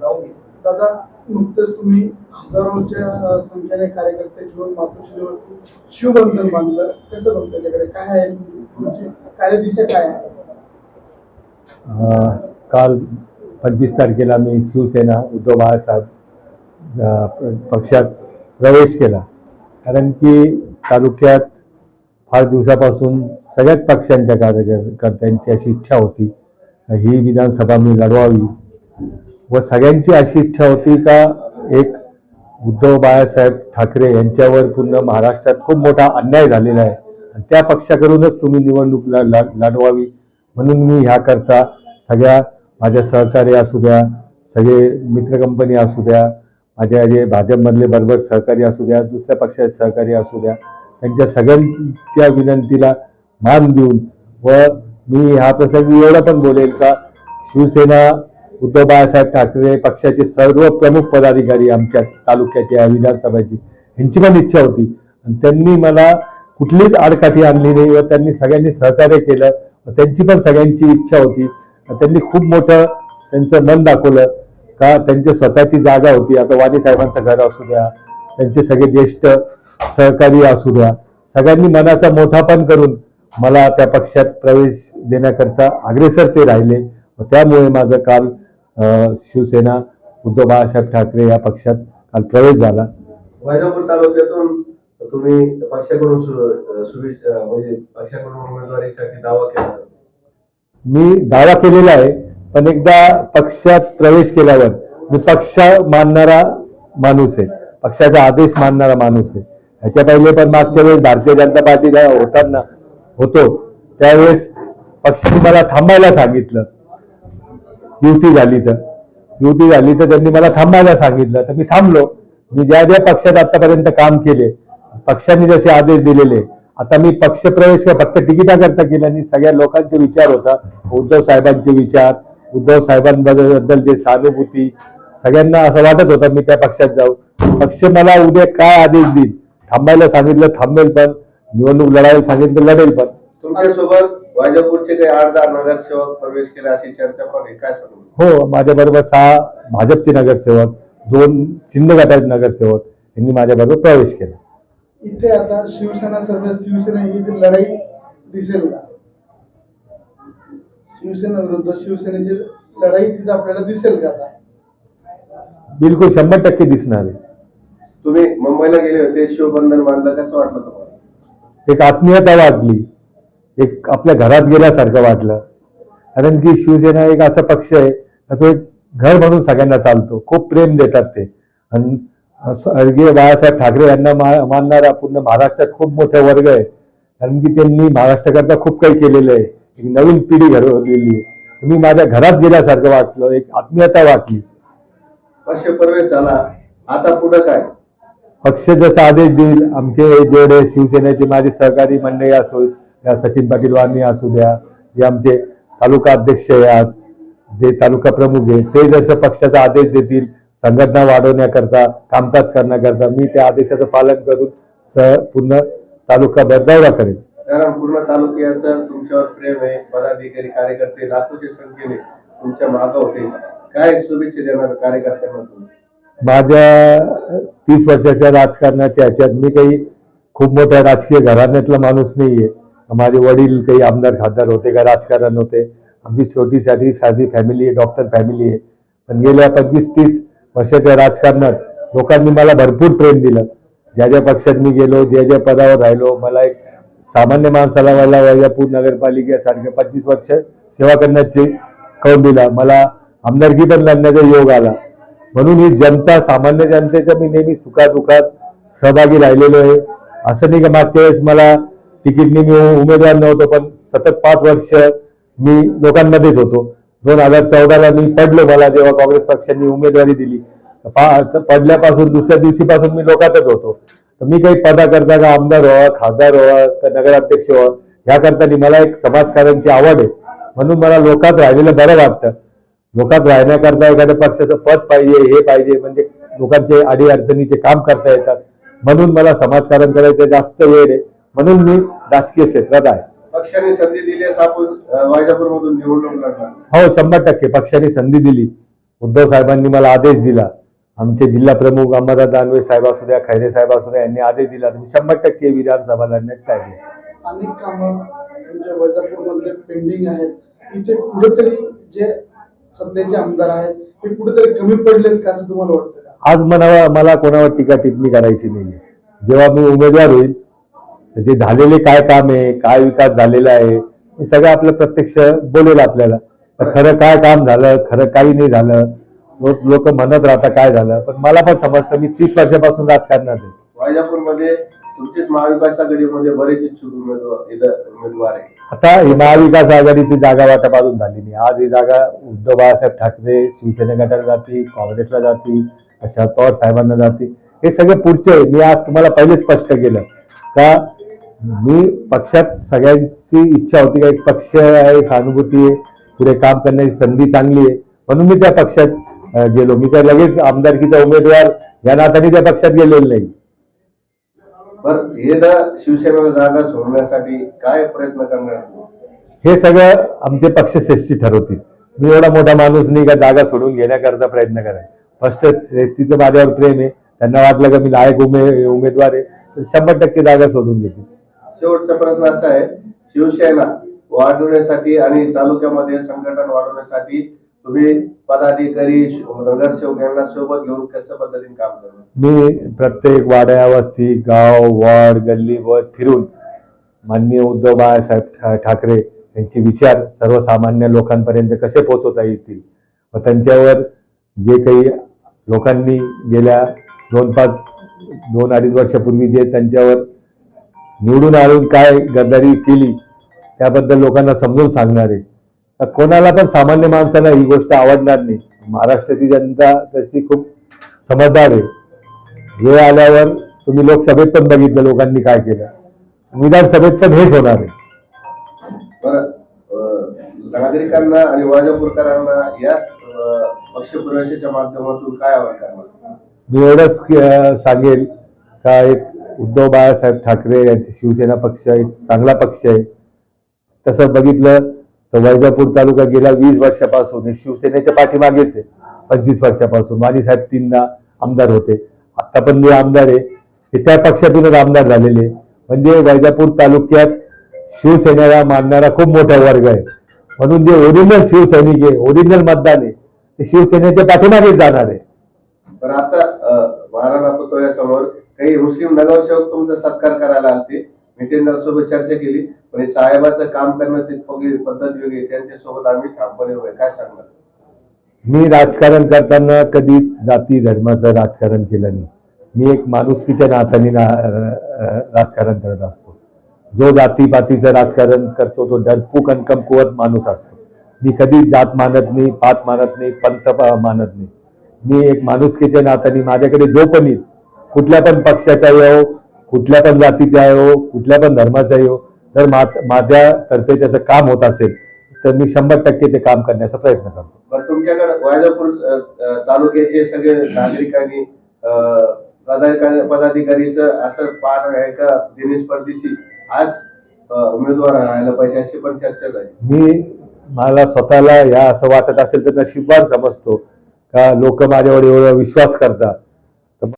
दादा नुकतंच तुम्ही हजारोच्या संख्येने कार्यकर्ते घेऊन मातोश्रीवरती शिवबंधन बांधलं. कसं बघतं त्याच्याकडे? काय आहे? तुमची कार्यदिशा काय आहे? काल पंचवीस तारखेला मी शिवसेना उद्धव बाळासाहेब पक्षात प्रवेश केला. कारण की तालुक्यात फार दिवसापासून सगळ्याच पक्षांच्या कार्यकर्त्यांची अशी इच्छा होती. ही विधानसभा मी लढवावी. व सगळ्यांची अशी इच्छा होती का एक उद्धव बाळासाहेब ठाकरे यांच्यावर पूर्ण महाराष्ट्रात खूप मोठा अन्याय झालेला आहे. आणि त्या पक्षाकडूनच तुम्ही निवडणूक लढवावी. म्हणून मी ह्याकरता सगळ्या माझ्या सहकारी असू द्या सगळे मित्र कंपनी असू द्या माझ्या जे भाजपमधले बरोबर सहकारी असू द्या दुसऱ्या पक्षाचे सहकारी असू द्या त्यांच्या सगळ्यांच्या विनंतीला मान देऊन व मी ह्या प्रसंगी एवढं पण बोलेल का शिवसेना उद्धव बाळासाहेब ठाकरे पक्षाचे सर्व प्रमुख पदाधिकारी आमच्या तालुक्याचे विधानसभेची. ह्यांची पण इच्छा होती. आणि त्यांनी मला कुठलीच आडकाठी आणली नाही व त्यांनी सगळ्यांनी सहकार्य केलं. व त्यांची पण सगळ्यांची इच्छा होती. त्यांनी खूप मोठं त्यांचं मन दाखवलं. का त्यांची स्वतःची जागा होती. आता वाणी साहेबांचं घर असू द्या त्यांचे सगळे ज्येष्ठ सहकारी असू द्या. सगळ्यांनी मनाचा मोठापण करून मला त्या पक्षात प्रवेश देण्याकरता अग्रेसर ते राहिले. व त्यामुळे माझं काल शिवसेना उद्धव बाळासाहेब ठाकरे या पक्षात काल प्रवेश झाला. वैजापूर तालुक्यातून तुम्ही पक्षाकडून म्हणजे पक्षाकडून उमेदवारीसाठी दावा केला. मी दावा केलेला आहे पण एकदा पक्षात प्रवेश केल्यावर मी पक्ष मानणारा माणूस आहे. पक्षाचा आदेश मानणारा माणूस आहे. ह्याच्या पहिले पण मागच्या वेळेस भारतीय जनता पार्टीला होताना होतो त्यावेळेस पक्षाने मला थांबायला सांगितलं. युती झाली तर. युती झाली तर त्यांनी मला थांबायला सांगितलं. तर मी थांबलो. मी ज्या ज्या पक्षात आतापर्यंत काम केले पक्षांनी जसे आदेश दिलेले आता मी पक्ष प्रवेश फक्त तिकिटाकरता केला आणि सगळ्या लोकांचे विचार होता. उद्धव साहेबांचे विचार उद्धव साहेबांबद्दल जे सहानुभूती सगळ्यांना असं वाटत होतं मी त्या पक्षात जाऊ. पक्ष मला उद्या काय आदेश देईल? थांबायला सांगितलं थांबेल पण. निवडणूक लढायला सांगितलं लढेल पण. तुमच्यासोबत वैजापूरचे काही आठ दहा नगरसेवक प्रवेश केला अशी चर्चा पण आहे. काय सांगू? हो माझ्याबरोबर सहा भाजपचे नगरसेवक दोन शिंदे गटाचे नगरसेवक यांनी माझ्याबरोबर प्रवेश केला. इथे आता शिवसेना सर्व शिवसेना ही जी लढाई दिसेल. का शिवसेना विरुद्ध शिवसेनेची लढाई तिथे आपल्याला दिसेल का आता? बिलकुल शंभर टक्के दिसणार आहे. तुम्ही मुंबईला गेले होते शिवबंधन बांधलं कसं वाटलं तुम्हाला? एक आत्मीयता वाटली एक आपल्या घरात गेल्यासारखं वाटलं. कारण की शिवसेना एक असा पक्ष आहे तो एक घर म्हणून सगळ्यांना चालतो. खूप प्रेम देतात ते. आणि स्वर्गीय बाळासाहेब ठाकरे यांना मा- मानणारा पूर्ण महाराष्ट्रात खूप मोठा वर्ग आहे. कारण की त्यांनी महाराष्ट्राकरता खूप काही केलेलं आहे. एक नवीन पिढी घडवलेली आहे. तुम्ही माझ्या घरात गेल्यासारखं वाटलं एक आत्मीयता वाटली. पक्ष प्रवेश झाला. आता पुढं काय? पक्ष जसा आदेश देईल आमचे जेवढे शिवसेनेचे माझे सहकारी मंडळी असो या सचिन पाटील वाणी असू द्या जे आमचे तालुका अध्यक्ष आहे आज जे तालुका प्रमुख आहे ते जसं पक्षाचा आदेश देतील संघटना वाढवण्याकरता कामकाज करण्याकरता मी त्या आदेशाचं पालन करून स पूर्ण तालुका बदलावला करेन. कारण पूर्ण तालुक्याचं तुमच्यावर प्रेम आहे पदाधिकारी कार्यकर्ते लाखोच्या संख्येने तुमच्या मागं होते. काय शुभेच्छा देणार कार्यकर्त्यांना माझ्या तीस वर्षाच्या राजकारणाच्या ह्याच्यात मी काही खूप मोठ्या राजकीय घराण्यातला माणूस नाहीये. माझे वडील काही आमदार खासदार होते का राजकारण होते। आमची छोटी साधी साधी फॅमिली आहे डॉक्टर फॅमिली आहे पण गेल्या पंचवीस तीस वर्षाच्या राजकारणात लोकांनी मला भरपूर प्रेम दिलं. ज्या ज्या पक्षात मी गेलो ज्या ज्या पदावर राहिलो मला एक सामान्य माणसाला मला वैजापूर नगरपालिकेसारख्या पंचवीस वर्ष सेवा करण्याची कौल दिला. मला आमदारकी पण लढण्याचा योग आला. म्हणून ही जनता सामान्य जनतेच्या मी नेहमी सुखादुखात सहभागी राहिलेलो आहे. असं नाही का मागच्या वेळेस मला तिकीटने मी उमेदवार नव्हतो पण सतत पाच वर्ष मी लोकांमध्येच होतो. दोन हजार चौदाला मी पडलो मला जेव्हा काँग्रेस पक्षांनी उमेदवारी दिली. पा- पडल्यापासून दुसऱ्या दिवशीपासून मी लोकातच होतो. तर मी काही पदाकरता का आमदार व्हावा खासदार व्हावा का नगराध्यक्ष व्हावा ह्या मला एक समाजकारांची आवड आहे. म्हणून मला लोकात राहिलेलं बरं वाटतं. लोकात राहण्याकरता एखाद्या पक्षाचं पद पाहिजे हे पाहिजे म्हणजे लोकांचे अडी अडचणीचे काम करता येतात. म्हणून मला समाजकारण करायचं जास्त वेळ आहे. म्हणून मी राजकीय क्षेत्रात आहे. पक्षाने संधी दिल्यास आपण वैजापूर मधून निवडणूक लढणार. हो शंभर टक्के. पक्षाने संधी दिली. उद्धव साहेबांनी मला आदेश दिला. आमचे जिल्हा प्रमुख अंबादास दानवे साहेब असू द्या खैरे साहेब असू द्या यांनी आदेश दिला. मी शंभर टक्के विधानसभा लढण्यात काय नाही. अनेक कामं वैजापूरमधले पेंडिंग आहेत. इथे कुठेतरी जे सध्याचे आमदार आहेत ते कुठेतरी कमी पडलेत का असं तुम्हाला वाटतं का? आज मनावा मला कोणावर टीका टिप्पणी करायची नाहीये. जेव्हा मी उमेदवार होईल जे झालेले काय काम आहे काय विकास झालेला आहे हे सगळं आपलं प्रत्यक्ष बोलेल आपल्याला. खरं काय काम झालं खरं काही नाही झालं लोक लोक म्हणत राहता काय झालं पण मला पण समजतं मी तीस वर्षापासून राजकारणात आहे. वैजापूरमध्ये तुमचेच महाविकास आघाडीमध्ये बरेच इच्छुक उमेदवार आहे आता ही महाविकास आघाडीची जागा वाटप अजून झाली नाही. आज ही जागा उद्धव बाळासाहेब ठाकरे शिवसेना गटाला जाती काँग्रेसला जाती शरद पवार साहेबांना जाती. हे सगळे पुढचे. मी आज तुम्हाला पहिले स्पष्ट केलं का मी पक्षात सगळ्यांची इच्छा होती का एक पक्ष आहे सहानुभूती आहे पुढे काम करण्याची संधी चांगली आहे म्हणून मी त्या पक्षात गेलो. मी काय लगेच आमदारकीचा उमेदवार या नात्याने त्या पक्षात गेलेलो नाही. हे शिवसेनेला जागा सोडण्यासाठी काय प्रयत्न करणार? हे सगळं आमचे पक्षश्रेष्ठी ठरवतील. मी एवढा मोठा माणूस नाही का जागा सोडून घेण्याकरता प्रयत्न कराय फर्स्ट श्रेष्ठीचं माझ्यावर प्रेम आहे. त्यांना वाटलं का मी लायक उमे उमेदवार आहे. तर शंभर टक्के जागा सोडून घेतील शेवटचा प्रश्न असा आहे शिवसेना वाढवण्यासाठी आणि तालुक्यामध्ये संघटन वाढवण्यासाठी तुम्ही पदाधिकारी नगरसेवक यांना सोबत घेऊन कशा पद्धतीने काम करणार? मी प्रत्येक वाड्या वस्ती गाव वार्ड गल्ली वर फिरून माननीय उद्धव बाळासाहेब ठा- ठाकरे यांचे विचार सर्वसामान्य लोकांपर्यंत कसे पोहोचवता येतील? व त्यांच्यावर जे काही लोकांनी गेल्या दोन पाच दोन अडीच वर्षापूर्वी जे त्यांच्यावर निवडून आणून काय गद्दारी केली त्याबद्दल लोकांना समजून सांगणार. कोणाला पण सामान्य माणसाला ही गोष्ट आवडणार नाही. महाराष्ट्राची जनता तशी खूप समजदार आहे. वेळ आल्यावर तुम्ही लोकसभेत पण बघितलं लोकांनी काय केलं. विधानसभेत पण हेच होणार आहे. नागरिकांना आणि वाजापूरकरांना याच पक्षप्रवेशाच्या माध्यमातून काय आवाहन करणार? मी एवढंच सांगेल का एक उद्धव बाळासाहेब ठाकरे यांचे शिवसेना पक्ष एक चांगला पक्ष आहे. तसं बघितलं तर वैजापूर तालुका गेल्या वीस वर्षापासून हे शिवसेनेच्या पाठीमागेच आहे. पंचवीस वर्षापासून वाणी साहेब तीनदा आमदार होते. आत्ता पण जे आमदार आहे. हे त्या पक्षातूनच आमदार झालेले आहे. म्हणजे वैजापूर तालुक्यात शिवसेनेला मानणारा खूप मोठा वर्ग आहे. म्हणून जे ओरिजिनल शिवसैनिक आहे ओरिजिनल मतदान आहे ते शिवसेनेच्या पाठीमागेच जाणार आहे. पण आता अं, महाराणा पुतळ्यासमोर काही मुस्लिम नगरसेवक तुमचा सत्कार करायला आले मी त्यांच्यासोबत चर्चा केली पण हे साहेबाचं काम करण्याची पद्धत वेगळी त्यांच्यासोबत आम्ही ठामपणे उभे काय सांगणार? मी राजकारण करताना कधीच जाती धर्माचं राजकारण केलं नाही. मी एक माणुसकीच्या नात्याने ना- राजकारण करत असतो. जो जातीपातीचं राजकारण करतो तो डरपूक आणि कमकुवत माणूस असतो. मी कधीच जात मानत नाही पात मानत नाही पंथ मानत नाही. मी एक माणुसकीच्या नात्याने माझ्याकडे जो पण येईल कुठल्या पण पक्षाचा येऊ कुठल्या पण जातीचा येऊ कुठल्या पण धर्माचा येऊ जर मा माझ्यातर्फे त्याचं काम होत असेल तर मी शंभर टक्के ते काम करण्याचा प्रयत्न करतो. तुमच्याकडे अं, तालुक्याचे सगळे नागरिकांनी पदाधिकारीचं असं पाहणं आहे का दिनेश परदेशी आज उमेदवार राहायला पाहिजे अशी पण चर्चा झाली. मी मला स्वतःला या असं वाटत असेल तर नशीबवान समजतो का लोक माझ्यावर एवढा विश्वास करतात.